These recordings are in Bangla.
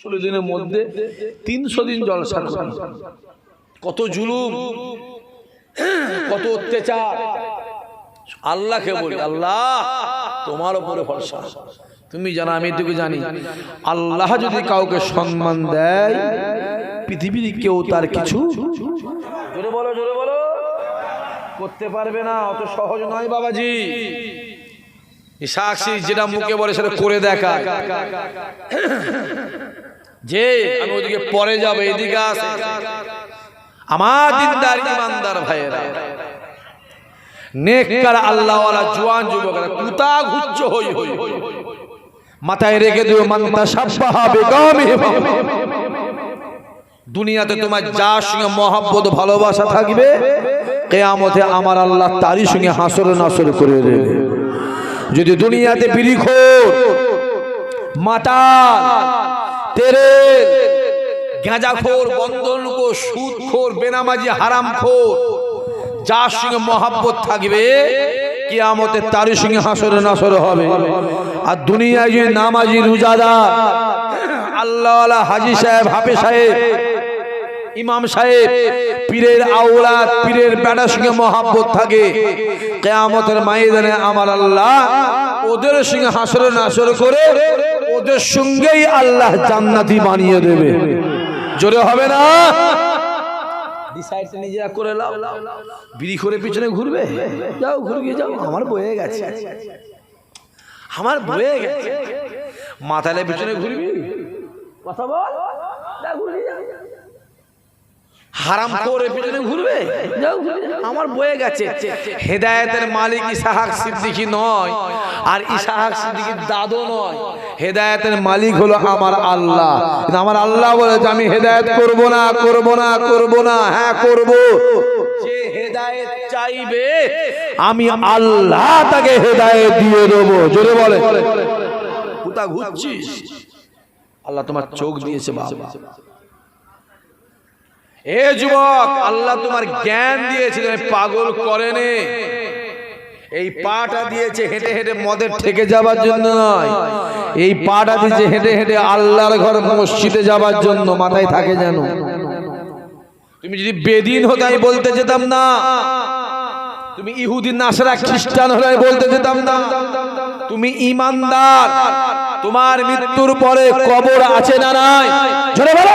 ষোলো দিনের মধ্যে তিনশো দিন জলসা কত জুলুম, কত অত্যাচার। আল্লাহকে বলি, আল্লাহ, তোমার উপরে ভরসা। তুমি জানো, আমি তোকে জানি, আল্লাহ যদি কাউকে সম্মান দেয়, পৃথিবীর কেউ তার কিছু জোরে বলো জোরে বলো, করতে পারবে না, অত সহজ নয় বাবাজি। সাক্ষী যেটা মুখে বলে সেটা করে দেখায়। যে আমি ওদিকে পরে যাব, এদিকে আসে। আমার দিনদার ইমানদার ভাইয়েরা, নেককার আল্লাহওয়ালা জোয়ান যুবকরা, কুতা ঘুচ্ছ হই হই। মাথায় রেখে দিও মান্তা সাব্বাহা বেগমে দুনিয়াতে তোমার যার সঙ্গে মহাব্বত, ভালোবাসা থাকবে, কেয়ামতে আমার আল্লাহ তারই সঙ্গে হাসর নাসর করে দেবে। যদি দুনিয়াতে বিড়িখোর মাতাল তেরেল গাঁজাখোর বন্ধনখোর সুদখোর, বেনামাজি, হারামখোর, যার সঙ্গে মহাব্বত থাকবে, কিয়ামতে তারই সঙ্গে হাসরে নাসরে হবে। আর দুনিয়ায় যে নামাজি রোজাদার আল্লাহ হাজি সাহেব হাফে সাহেব, ইমাম সাহেব, পীরের আওলাদ, পীরের বেটার সঙ্গে মহাব্বত থাকে, কেয়ামতের ময়দানে আমার আল্লাহ ওদের সঙ্গে হাসরে নাসর করে ওদের সঙ্গেই আল্লাহ জান্নাতি বানিয়ে দেবে। জোরে হবে না? নিজেরা করে বিড়ি করে পিছনে ঘুরবে? যাও যাও। আমার বয়ে গেছে। আমার ঘুরবি? কথা বল। হারাম করে পিছনে ঘুরবে? যাও আমার বয়ে গেছে। হেদায়েতের মালিক ইসাহাক সিদ্দিকী নয় আর ইসাহাক সিদ্দিকীর দাদু নয়। হেদায়েতের মালিক হলো আমার আল্লাহ। আমার আল্লাহ বলে যে আমি হেদায়েত করব না করব না করব না। হ্যাঁ করব। যে হেদায়েত চাইবে আমি আল্লাহ তাকে হেদায়েত দিয়ে দেবো। জোরে বলে। কোথা ঘুরছিস? আল্লাহ তোমার চোখ দিয়েছে বাবা। এ যুবক, আল্লাহ তোমার জ্ঞান দিয়েছে তুমি পাগল করেনি। এই পাটা দিয়েছে হেঁটে হেঁটে মদের থেকে যাবার জন্য নয়। এই পাটা দিয়েছে হেঁটে হেঁটে আল্লাহর ঘর মসজিদে যাবার জন্য, মাথায় থাকে যেন। তুমি যদি বেদিন হতে আমি বলতে যেতাম না, তুমি ইহুদি, নাসরা, খ্রিস্টান হলে বলতে যেতাম না। তুমি ইমানদার, তোমার মৃত্যুর পরে কবর আছে না নাই? জোরে বলো।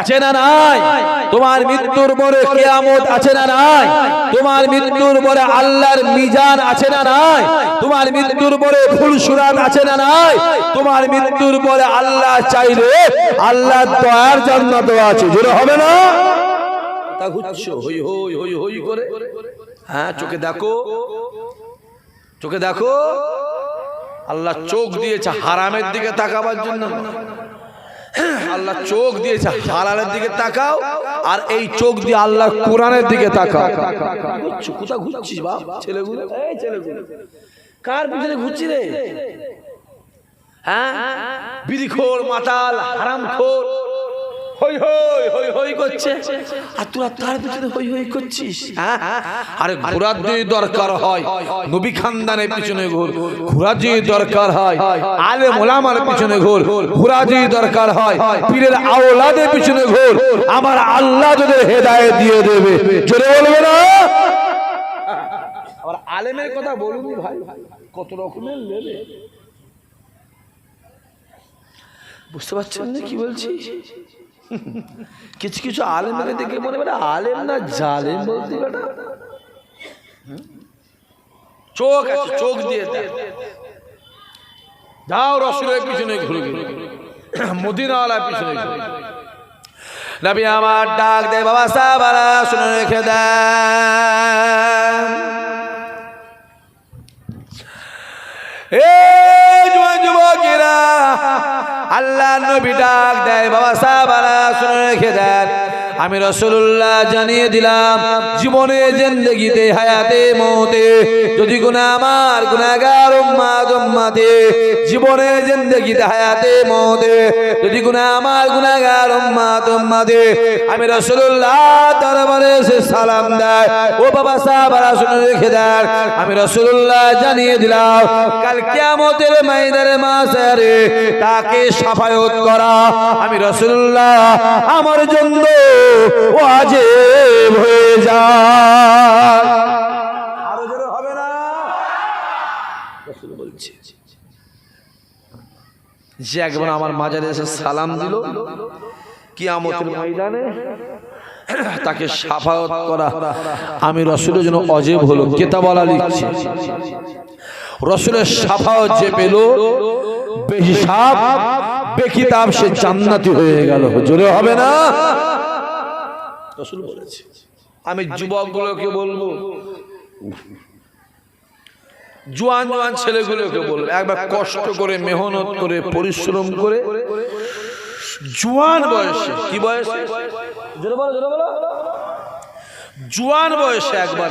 আছে না নাই? তোমার মৃত্যুর পরে কেয়ামত আছে না নাই? তোমার মৃত্যুর পরে আল্লাহর মিজান আছে না নাই? তোমার মৃত্যুর পরে ফুলসুরাত আছে না নাই? তোমার মৃত্যুর পরে আল্লাহ চাইলে আল্লাহ দয়ার জান্নাত আছে। জোরে হবে না? তা হই হই হই হই করে। হ্যাঁ চোখে দেখো। চোখে দেখো। আল্লাহ চোখ দিয়েছে হারামের দিকে তাকাবার জন্য। আল্লাহ চোখ দিয়েছে হালালের দিকে তাকাও, আর এই চোখ দিয়ে আল্লাহ কোরআনের দিকে তাকাও। কোথায় ঘুরছিস বাপ? ছেলেগুলো? কার পিছনে ঘুরছি রে? হ্যাঁ? বিড়িখোর মাতাল হারামখোর হই হই হই হই করছে। আর তোরা তার পিছনে হই হই করছিস? হ্যাঁ? আরে ঘোরার যদি দরকার হয় নবী খানদানের পিছনে ঘোর ঘোরার যদি দরকার হয় আলে মোলামার পিছনে ঘোর ঘোরা যদি দরকার হয় পীরের আওলাদের পিছনে ঘোর আমার আল্লাহ যদি হেদায়েত দিয়ে দেবে। জোরে বলবে না? আবার আলেমের কথা বলুন ভাই কত রকমের নেবে বুঝতে পারছেন না কি বলছি? কিছু কিছু আলেমকে দেখে মনে বেটা আলেম না জালেম বলতে বেটা চোখ আছে চোখ দিয়ে। যাও রসুলের পিছনে ঘুরে ঘুরে। মদিনাওয়ালার পিছনে ঘুরে। নবী আমার ডাক দে বাবা সাহাবারা শুনে রেখে দেন এ আল্লাহ নবী ডাক দেয় বাবা সাহাবারা শুনে রেখে দেন। আমি রসুল্লাহ জানিয়ে দিলাম, জীবনে জিন্দগিতে, হায়াতে, মতে, যদি গুণা আমার গুণাগার উম্মাদ, উম্মাতে, জীবনে জিন্দগিতে, হায়াতে, মতে, যদি গুণা আমার গুণাগার উম্মাদ, উম্মাতে, আমি রসুল্লাহ দরবারে সে সালাম দেয়। ও বাবা সাহাবারা শুনে রেখে দেন আমি রসুল্লাহ জানিয়ে দিলাম, কাল কিয়ামতের মাইদারে মাসারে তাকে সাফায়ত করা। আমি রসুল্লাহ আমার জন্য ওয়াজিব হয়ে যায় আরও জোরে হবে না? বলছে। যে একবার আমার মাজারে এসে সালাম দিল কিয়ামতের ময়দানে তাকে সাফায়ত করা। আমি রসুলের জন্য অজেব হলো কেতাবলা লিখছি। রসুলের সাফায়ত যে পেল বেহিসাব বেকিতাব সে জান্নাতি হয়ে গেল। জোরে হবে না? রসুল বলেছে। আমি যুবকগুলোকে বলব। জোয়ান জোয়ান ছেলেগুলোকে বলব। একবার কষ্ট করে মেহনত করে পরিশ্রম করে। জোয়ান বয়সে। কি বয়সে? জোয়ান বয়সে একবার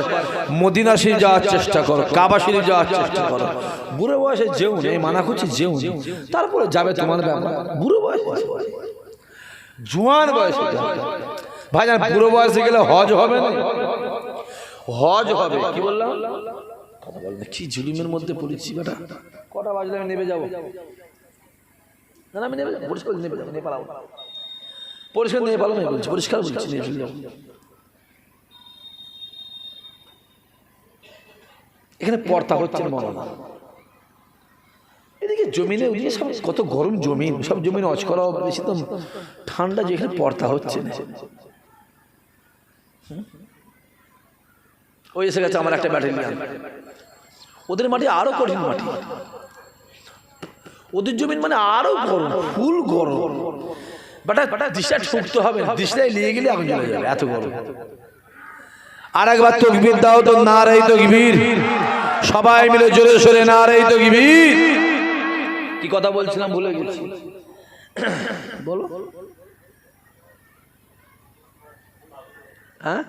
মদিনা শরীফ যাওয়ার চেষ্টা করো কাবা শরীফ যাওয়ার চেষ্টা করো। বুড়ো বয়সে যেও নেই মানা করছি যেও তারপরে যাবে তোমার ব্যাপার। বুড়ো বয়সে জোয়ান বয়সে যাও। ভাই জান বুড়ো বয়সে গেলে হজ হবে না। হজ হবে। কি বললাম? কথা বল না, কি জুলুমের মধ্যে পড়েছি বেটা? কটা বাজলে আমি নেমে যাব? না আমি নেমে যাব। পরিষ্কার নেমে যাব। নেপাল পরিষ্কার নিয়ে পালো না বলছি পরিষ্কার বলছি নিয়ে চলে যাব। এখানে পর্দা হচ্ছে না মনে এদিকে জমিনে ওদিকে সব কত গরম জমিন সব জমিনে অজ করা বেশি তো ঠান্ডা যে এখানে পর্তা হচ্ছে না? ওই এসে গেছে আমার একটা ব্যাটালিয়ান ওদের মাটি আরও কঠিন মাটি। ওদের জমিন মানে আরও গরম ফুল গরম। বাটা বাটা দিশটা ঠুকতে হবে দিশটাই নিয়ে গেলে আগুন জ্বলে যাবে এত গরম। আর একবার তকবির দাও তো না রে তকবির। সবাই মিলে জোরে সোরে না রে তকবির। কি কথা বলছিলাম ভুলে গেছি। বলো। হ্যাঁ?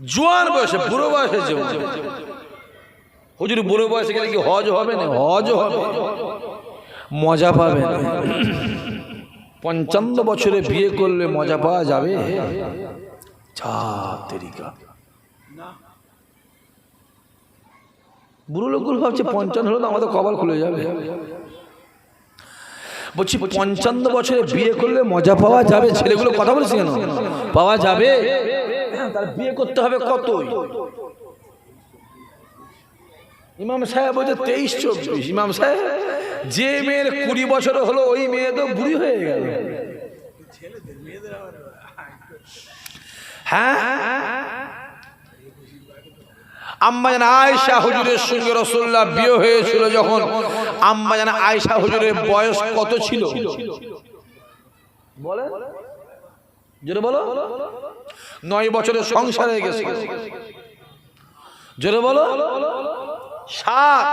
জোয়ান বয়সে, বুড়ো বয়সে হুজুর, বুড়ো বয়সে গেলে কি হজ হবে না? হজ হবে মজা পাবে পঞ্চান্ন বছরে বিয়ে করলে মজা পাওয়া যাবে? বুড়ো লোকগুলো ভাবছে, পঞ্চান্ন হলো তো আমাদের কপাল খুলে যাবে। বলছি পঞ্চান্ন বছরে বিয়ে করলে মজা পাওয়া যাবে? ছেলেগুলো কথা বলছি কেন? পাওয়া যাবে? তার বিয়ে করতে হবে কতই? ইমাম সাহেব বলছে তেইশ চব্বিশ। ইমাম সাহেব যে মেয়ের কুড়ি বছর হলো ওই মেয়ে তো বুড়ি হয়ে গেল। হ্যাঁ? আম্মা আয়সা হুজুরের সঙ্গে রসুল্লাহ বিয়ে হয়েছিল যখন। আম্মা জানা আয়সা হুজুরের বয়স কত ছিল? বলে জোরে বলো। নয় বছরের সংসার গেছে। জোরে বলো। সাত।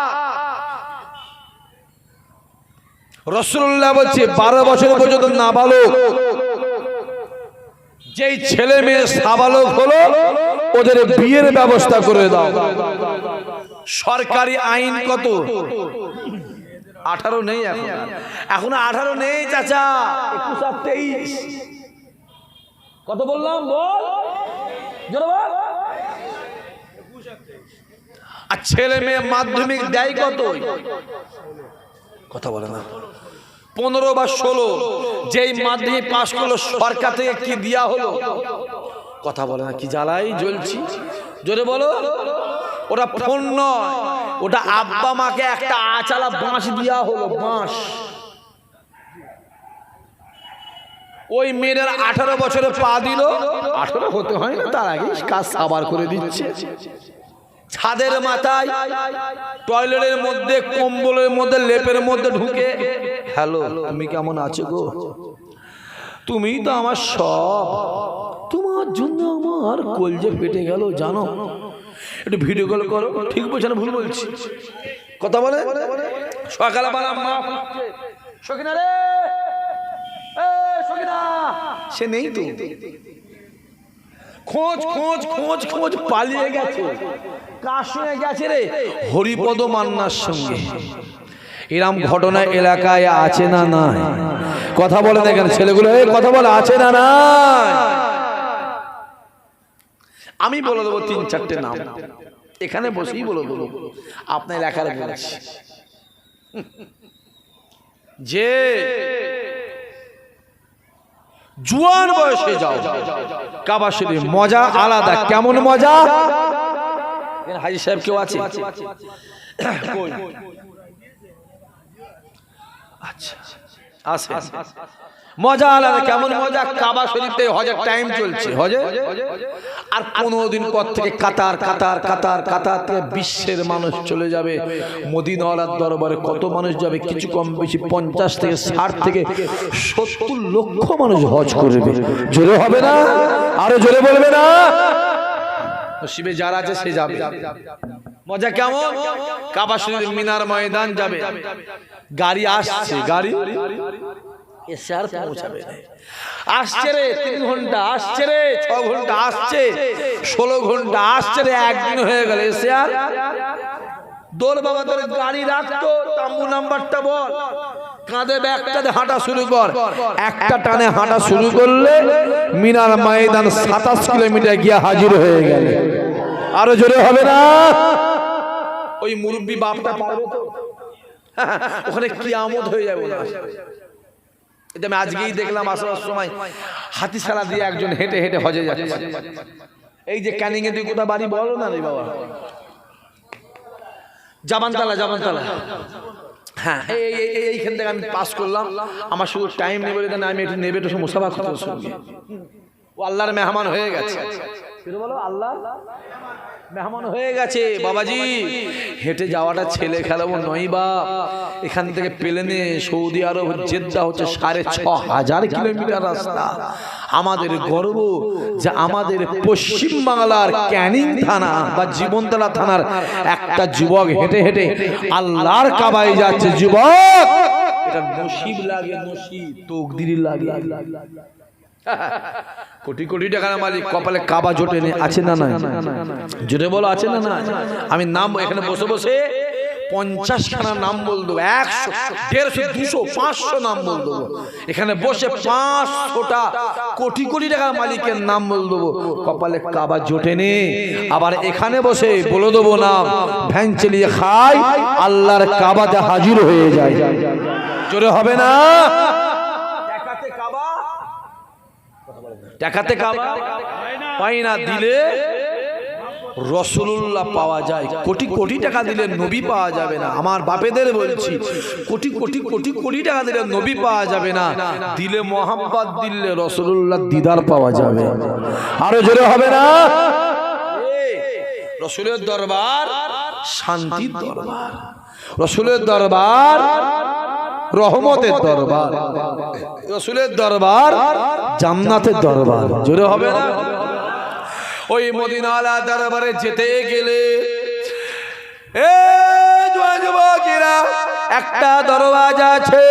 রসুল্লাহ বলছে বারো বছর পর্যন্ত নাবালক। যেই ছেলে মেয়ে সাবালক হলো ওদের বিয়ের ব্যবস্থা করে দাও। সরকারি আইন কত? আঠারো নেই এখন। এখন। আঠারো নেই চাচা। একুশ আর তেইশ। কত বললাম? বল। বল। আর ছেলে মেয়ে মাধ্যমিক দেয় কত কথা বলে না। পনেরো বা ষোলো যেই মাধ্যমিক পাশ করল সরকার থেকে কি দেয়া হলো? কথা বলে না কি জ্বালাই জ্বলছি? জোরে বলো। ওটা ফোন নয়। ওটা আব্বা মাকে একটা আচালা বাঁশ দেওয়া হলো বাঁশ। ওই মেয়ের আঠারো বছরে পা দিল। আঠারো হতে হয় না তার আগে কাজ সাবার করে দিচ্ছে। ছাদের মাথায় টয়লেটের মধ্যে কম্বলের মধ্যে লেপের মধ্যে ঢুকে। হ্যালো তুমি কেমন আছো গো? তুমি তো আমার সব। তোমার জন্য আমার কলজে পেটে গেল জানো? একটু ভিডিও কল করো। ঠিক বলছে না ভুল বলছি। কথা বলে? সকালে বেলা মা সকিনা রে! সে নেই তো। খোঁজ খোঁজ খোঁজ খোঁজ পালিয়ে গেছে। কার সঙ্গে গেছে রে? হরিপদ মান্নার সঙ্গে। এরম ঘটনা এলাকায় আছে না নাই? কথা বলে দেখেন ছেলেগুলো এই কথা বলে আছে না নাই? আমি বলে দেবো তিন চারটে নাম। এখানে বসেই বলে দেবো। আপনার এলাকার বলেছি। যে জুয়ান বয়সে যাও। কাবা শরীফ মজা আলাদা। কেমন মজা? এখানে হাজি সাহেব কেউ আছে? আচ্ছা। আছে। মজা আলাদা, কেমন মজা? কাবা শরীফে হজের টাইম চলছে। হজে? আর পনেরো দিন পর থেকে কাতার কাতার কাতার কাতার থেকে বিশ্বের মানুষ চলে যাবে। মদিনাওয়ালার দরবারে কত মানুষ যাবে? কিছু কম বেশি, পঞ্চাশ থেকে ষাট থেকে সত্তর লক্ষ মানুষ হজ করবে। জোরে হবে না? আরও জোরে বলবে না? শিবে যারা আছে সে যাবে। মজা কেমন? কাবা শরীফ মিনার ময়দান যাবে। গাড়ি আসছে গাড়ি? এসে আর পৌঁছাবে। আসছে রে তিন ঘণ্টা আসছে রে। ছ ঘণ্টা আসছে। ষোলো ঘণ্টা আসছে রে একদিন হয়ে গেল। এসে আর দোল বাবা তোর গাড়ি রাখতো তাম্বু নাম্বারটা বল। কাঁধে ব্যাগটাতে হাঁটা শুরু কর। একটা টানে হাঁটা শুরু করলে মিনার ময়দান সাতাশ কিলোমিটার গিয়ে হাজির হয়ে গেল। আরও জোরে হবে না? ওই মুরব্বী বাপটা পারবে তো? ওখানে কিয়ামত হয়ে যাবে না এটা আমি আজকেই দেখলাম আসার সময়। হাতিশালা দিয়ে একজন হেঁটে হেঁটে হজে যাচ্ছে। এই যে ক্যানিং এ তুই কোথাও বাড়ি বলো না রে বাবা। জামানতলা জামানতলা হ্যাঁ এই এই- এই- এইখান থেকে আমি পাস করলাম। আমার শুধু টাইম নেবে আমি একটু নেবে একটু মুসাফা করতে সঙ্গে। ও আল্লাহর মেহমান হয়ে গেছে। বলো আল্লাহ মেহমান হয়ে গেছে বাবাজি। হেঁটে যাওয়াটা ছেলে খেলাবো নয় বাপ। এখান থেকে প্লেনে সৌদি আরব জেদ্দা হচ্ছে সাড়ে ছ হাজার কিলোমিটার রাস্তা। আমাদের গর্ব যে আমাদের পশ্চিম বাংলার ক্যানিং থানা বা জীবনতলা থানার একটা যুবক হেঁটে হেঁটে আল্লাহর কাবায় যাচ্ছে। যুবক এটা নসিব লাগে নসিব। তকদির লাগে। কোটি কোটি টাকার মালিক কপালে কাবা জোটে আছে না না জোটে বলো আছে না না আমি নাম এখানে বসে বসে পঞ্চাশ খানা নাম বল দেবো একশো দেড়শো দুশো পাঁচশো নাম বল দেবো। এখানে বসে পাঁচশোটা কোটি কোটি টাকার মালিকের নাম বল দেবো। কপালে কাবা জোটে নে। আবার এখানে বসে বলে দেবো নাম ভ্যান চালিয়ে খাই আল্লাহর কাবাতে হাজির হয়ে যায়। জোরে হবে না দেখাতে কাবা টাকাতে কাবা পাই না দিলে রসুল্লাহ পাওয়া যায়। কোটি কোটি টাকা দিলে নবী পাওয়া যাবে না। আমার বাপেদের বলছি কোটি কোটি কোটি কোটি টাকা দিলে নবী পাওয়া যাবে না। দিলে মোহাম্মদ দিলে রসুল্লাহ দিদার পাওয়া যাবে। আরও জোরে হবে না? রসুলের দরবার শান্তির দরবার। রসুলের দরবার রহমতের দরবার। রসুলের দরবার জামনাথের দরবার। জোরে হবে না? ওই মদিনালা দরবারে যেতে গেলে এ একটা দরওয়াজা আছে।